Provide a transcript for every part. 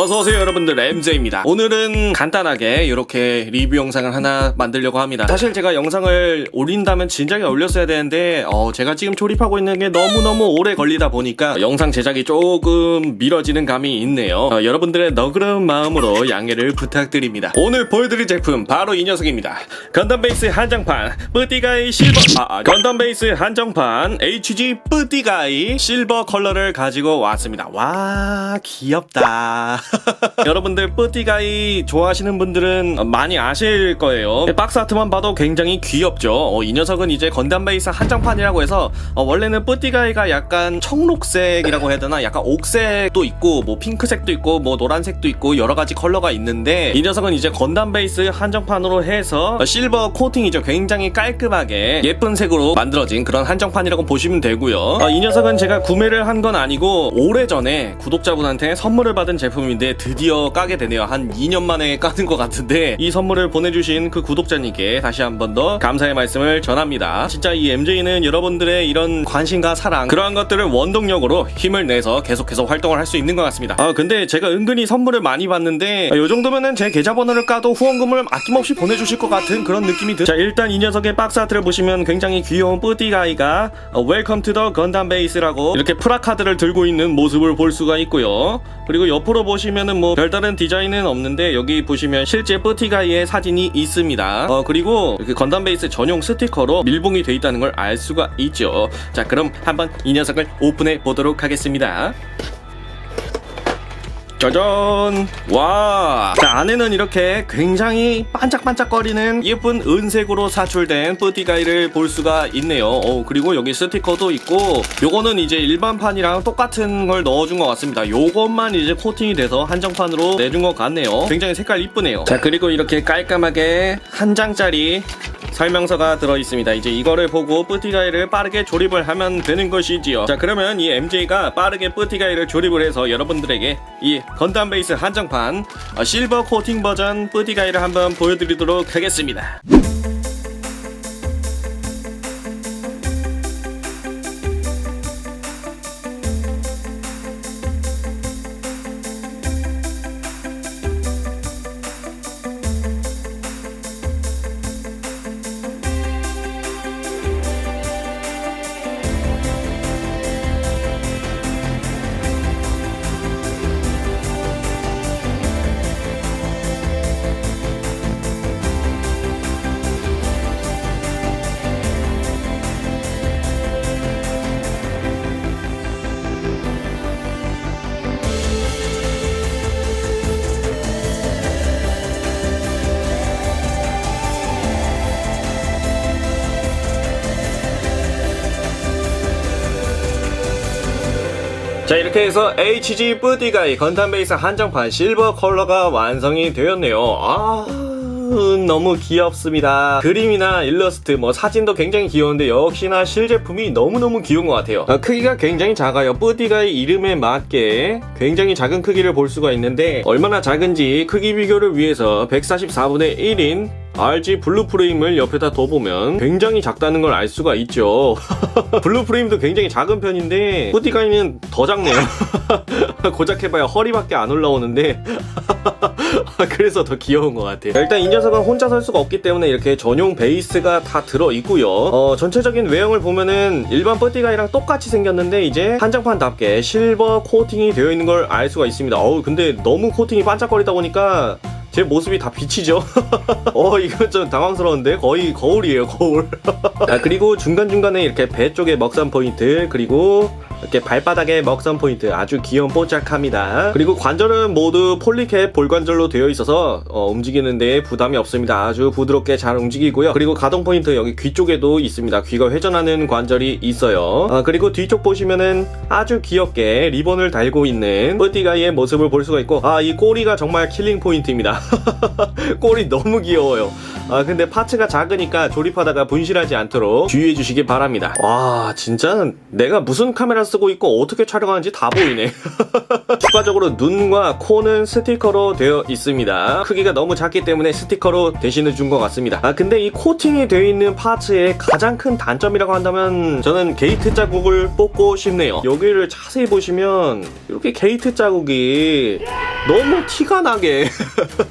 어서오세요 여러분들. MJ입니다. 오늘은 간단하게 이렇게 리뷰 영상을 하나 만들려고 합니다. 사실 제가 영상을 올린다면 진작에 올렸어야 되는데 어, 제가 지금 조립하고 있는 게 너무너무 오래 걸리다 보니까 영상 제작이 조금 미뤄지는 감이 있네요. 어, 여러분들의 너그러운 마음으로 양해를 부탁드립니다. 오늘 보여드릴 제품 바로 이 녀석입니다. 건담 베이스 한정판 뿌띠가이 실버 아, 아 건담 베이스 한정판 HG 뿌띠가이 실버 컬러를 가지고 왔습니다. 와 귀엽다 여러분들 뿌띠가이 좋아하시는 분들은 많이 아실 거예요. 박스 아트만 봐도 굉장히 귀엽죠. 어, 이 녀석은 이제 건담 베이스 한정판이라고 해서 어, 원래는 뿌띠가이가 약간 청록색이라고 해야 되나? 약간 옥색도 있고 뭐 핑크색도 있고 뭐 노란색도 있고 여러 가지 컬러가 있는데 이 녀석은 이제 건담 베이스 한정판으로 해서 어, 실버 코팅이죠. 굉장히 깔끔하게 예쁜 색으로 만들어진 그런 한정판이라고 보시면 되고요. 어, 이 녀석은 제가 구매를 한 건 아니고 오래전에 구독자분한테 선물을 받은 제품인데 드디어 까게 되네요 한 2년 만에 까는 것 같은데 이 선물을 보내주신 그 구독자님께 다시 한 번 더 감사의 말씀을 전합니다 진짜 이 MJ는 여러분들의 이런 관심과 사랑 그러한 것들을 원동력으로 힘을 내서 계속해서 활동을 할 수 있는 것 같습니다 아 근데 제가 은근히 선물을 많이 받는데 이 정도면은 제 계좌번호를 까도 후원금을 아낌없이 보내주실 것 같은 그런 느낌이 드. 자 일단 이 녀석의 박스 아트를 보시면 굉장히 귀여운 뿌띠가이가 웰컴 투 더 건담 베이스라고 이렇게 프라카드를 들고 있는 모습을 볼 수가 있고요. 그리고 옆으로 보시 면은 뭐 별다른 디자인은 없는데 여기 보시면 실제 뿌띠가이의 사진이 있습니다. 어 그리고 이렇게 건담 베이스 전용 스티커로 밀봉이 돼 있다는 걸 알 수가 있죠. 자 그럼 한번 이 녀석을 오픈해 보도록 하겠습니다. 짜잔! 와! 자, 안에는 이렇게 굉장히 반짝반짝거리는 예쁜 은색으로 사출된 뿌띠가이를 볼 수가 있네요. 어, 그리고 여기 스티커도 있고, 요거는 이제 일반판이랑 똑같은 걸 넣어준 것 같습니다. 요것만 이제 코팅이 돼서 한정판으로 내준 것 같네요. 굉장히 색깔 이쁘네요. 자, 그리고 이렇게 깔끔하게 한 장짜리 설명서가 들어 있습니다. 이제 이거를 보고 뿌티가이를 빠르게 조립을 하면 되는 것이지요. 자, 그러면 이 MJ가 빠르게 뿌티가이를 조립을 해서 여러분들에게 이 건담 베이스 한정판 어, 실버 코팅 버전 뿌티가이를 한번 보여드리도록 하겠습니다. 자 이렇게 해서 HG 뿌띠가이 건담 베이스 한정판 실버 컬러가 완성이 되었네요. 아 너무 귀엽습니다. 그림이나 일러스트 뭐 사진도 굉장히 귀여운데 역시나 실제품이 너무너무 귀여운 것 같아요. 아, 크기가 굉장히 작아요. 뿌띠가이 이름에 맞게 굉장히 작은 크기를 볼 수가 있는데 얼마나 작은지 크기 비교를 위해서 144분의 1인 RG 블루 프레임을 옆에다 둬보면 굉장히 작다는 걸 알 수가 있죠. 블루 프레임도 굉장히 작은 편인데 뿌띠가이는 더 작네요. 고작 해봐야 허리밖에 안 올라오는데 그래서 더 귀여운 것 같아요. 일단 이 녀석은 혼자 설 수가 없기 때문에 이렇게 전용 베이스가 다 들어 있고요. 어, 전체적인 외형을 보면은 일반 뿌띠가이랑 똑같이 생겼는데 이제 한정판답게 실버 코팅이 되어 있는 걸 알 수가 있습니다. 어우 근데 너무 코팅이 반짝거리다 보니까 제 모습이 다 비치죠. 어, 이건 좀 당황스러운데 거의 거울이에요, 거울. 아, 그리고 중간 중간에 이렇게 배 쪽에 먹선 포인트, 그리고 이렇게 발바닥에 먹선 포인트 아주 귀여운 뽀짝합니다. 그리고 관절은 모두 폴리캡 볼관절로 되어 있어서 어, 움직이는 데 부담이 없습니다. 아주 부드럽게 잘 움직이고요. 그리고 가동 포인트 여기 귀 쪽에도 있습니다. 귀가 회전하는 관절이 있어요. 아, 그리고 뒤쪽 보시면은 아주 귀엽게 리본을 달고 있는 뿌띠가이의 모습을 볼 수가 있고 아 이 꼬리가 정말 킬링 포인트입니다. 꼬리 너무 귀여워요. 아 근데 파츠가 작으니까 조립하다가 분실하지 않도록 주의해 주시기 바랍니다. 와 진짜 내가 무슨 카메라 쓰고 있고 어떻게 촬영하는지 다 보이네. 추가적으로 눈과 코는 스티커로 되어 있습니다. 크기가 너무 작기 때문에 스티커로 대신해 준 것 같습니다. 아 근데 이 코팅이 되어 있는 파츠의 가장 큰 단점이라고 한다면 저는 게이트 자국을 뽑고 싶네요. 여기를 자세히 보시면 이렇게 게이트 자국이 너무 티가 나게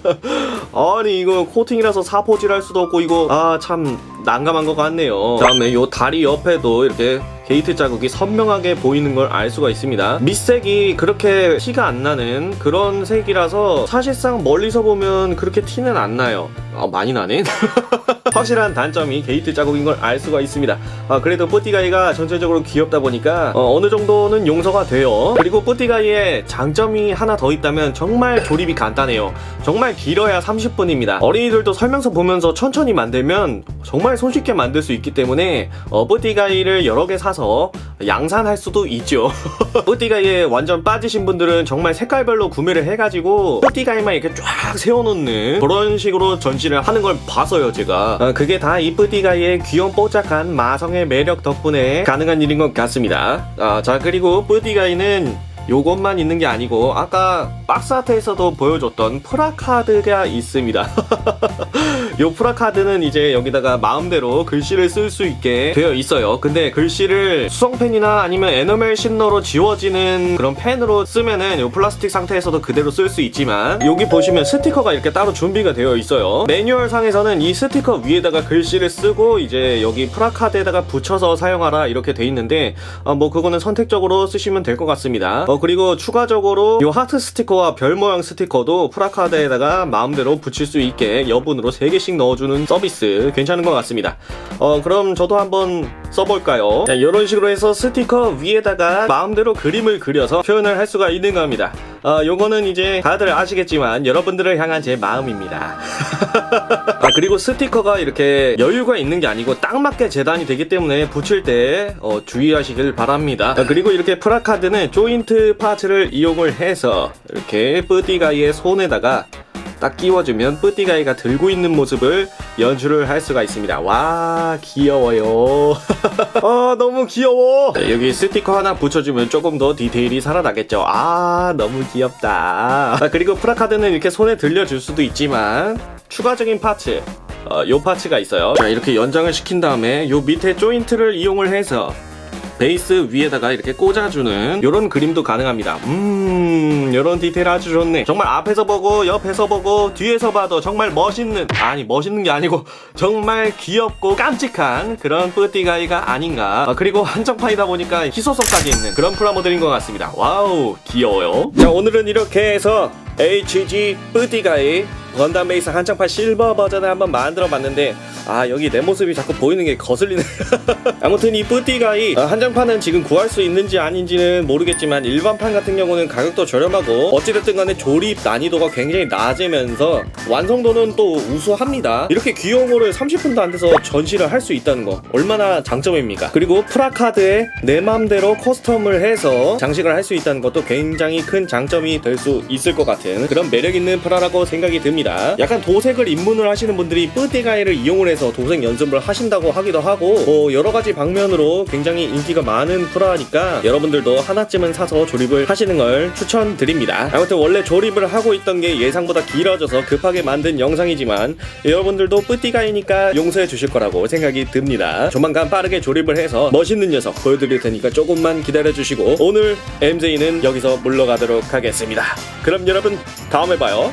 아니 이거 코팅이라서 사포질할 수도 없고 이거 아참 난감한 것 같네요. 그다음에 요 다리 옆에도 이렇게 게이트 자국이 선명하게 보이는 걸 알 수가 있습니다. 밑색이 그렇게 티가 안 나는 그런 색이라서 사실상 멀리서 보면 그렇게 티는 안 나요. 아, 많이 나네. 확실한 단점이 게이트 자국인 걸 알 수가 있습니다. 아, 그래도 뿌띠가이가 전체적으로 귀엽다 보니까 어, 느 정도는 용서가 돼요. 그리고 뿌띠가이의 장점이 하나 더 있다면 정말 조립이 간단해요. 정말 길어야 30분입니다. 어린이들도 설명서 보면서 천천히 만들면 정말 손쉽게 만들 수 있기 때문에 어, 뿌띠가이를 여러 개 사서 양산할 수도 있죠. 뿌띠가이에 완전 빠지신 분들은 정말 색깔별로 구매를 해가지고 뿌띠가이만 이렇게 쫙 세워놓는 그런 식으로 전시를 하는 걸 봐서요, 제가. 어, 그게 다이 뿌띠가이의 귀염 뽀짝한 마성의 매력 덕분에 가능한 일인 것 같습니다. 아, 자, 그리고 뿌띠가이는 요것만 있는 게 아니고 아까 박스 아트에서도 보여줬던 프라카드가 있습니다. 요 프라카드는 이제 여기다가 마음대로 글씨를 쓸 수 있게 되어 있어요. 근데 글씨를 수성펜이나 아니면 에너멜 신너로 지워지는 그런 펜으로 쓰면은 요 플라스틱 상태에서도 그대로 쓸 수 있지만 여기 보시면 스티커가 이렇게 따로 준비가 되어 있어요. 매뉴얼 상에서는 이 스티커 위에다가 글씨를 쓰고 이제 여기 프라카드에다가 붙여서 사용하라 이렇게 돼 있는데 어, 뭐 그거는 선택적으로 쓰시면 될 것 같습니다. 어, 그리고 추가적으로 요 하트 스티커와 별 모양 스티커도 프라카드에다가 마음대로 붙일 수 있게 여분으로 3개씩 넣어주는 서비스 괜찮은 것 같습니다. 어, 그럼 저도 한번 써볼까요? 자, 이런 식으로 해서 스티커 위에다가 마음대로 그림을 그려서 표현을 할 수가 있는 겁니다. 어, 요거는 이제 다들 아시겠지만 여러분들을 향한 제 마음입니다. 아, 그리고 스티커가 이렇게 여유가 있는 게 아니고 딱 맞게 재단이 되기 때문에 붙일 때 어, 주의하시길 바랍니다. 아, 그리고 이렇게 프라카드는 조인트 파츠를 이용을 해서 이렇게 뿌띠가이의 손에다가 딱 끼워주면 뿌띠가이가 들고 있는 모습을 연출을 할 수가 있습니다. 와 귀여워요. 아 너무 귀여워. 자, 여기 스티커 하나 붙여주면 조금 더 디테일이 살아나겠죠. 아 너무 귀엽다. 아, 그리고 프라카드는 이렇게 손에 들려줄 수도 있지만 추가적인 파츠. 어, 요 파츠가 있어요. 자, 이렇게 연장을 시킨 다음에 요 밑에 조인트를 이용을 해서 베이스 위에다가 이렇게 꽂아주는 이런 그림도 가능합니다. 음, 이런 디테일 아주 좋네. 정말 앞에서 보고 옆에서 보고 뒤에서 봐도 정말 멋있는 아니 멋있는 게 아니고 정말 귀엽고 깜찍한 그런 뿌띠가이가 아닌가. 아, 그리고 한정판이다 보니까 희소성까지 있는 그런 프라모델인 것 같습니다. 와우 귀여워요. 자 오늘은 이렇게 해서 HG 뿌띠가이 건담 베이스 한정판 실버 버전을 한번 만들어 봤는데 아 여기 내 모습이 자꾸 보이는 게 거슬리네. 아무튼 이 뿌띠가이 어, 한정판은 지금 구할 수 있는지 아닌지는 모르겠지만 일반판 같은 경우는 가격도 저렴하고 어찌됐든 간에 조립 난이도가 굉장히 낮으면서 완성도는 또 우수합니다. 이렇게 귀여운 거를 30분도 안 돼서 전시를 할 수 있다는 거 얼마나 장점입니까? 그리고 프라카드에 내 맘대로 커스텀을 해서 장식을 할 수 있다는 것도 굉장히 큰 장점이 될 수 있을 것 같은 그런 매력 있는 프라라고 생각이 듭 니다 약간 도색을 입문을 하시는 분들이 뿌띠가이를 이용을 해서 도색 연습을 하신다고 하기도 하고 뭐 여러 가지 방면으로 굉장히 인기가 많은 프라니까 여러분들도 하나쯤은 사서 조립을 하시는 걸 추천드립니다. 아무튼 원래 조립을 하고 있던 게 예상보다 길어져서 급하게 만든 영상이지만 여러분들도 뿌띠가이니까 용서해 주실 거라고 생각이 듭니다. 조만간 빠르게 조립을 해서 멋있는 녀석 보여드릴 테니까 조금만 기다려 주시고 오늘 MJ는 여기서 물러가도록 하겠습니다. 그럼 여러분 다음에 봐요.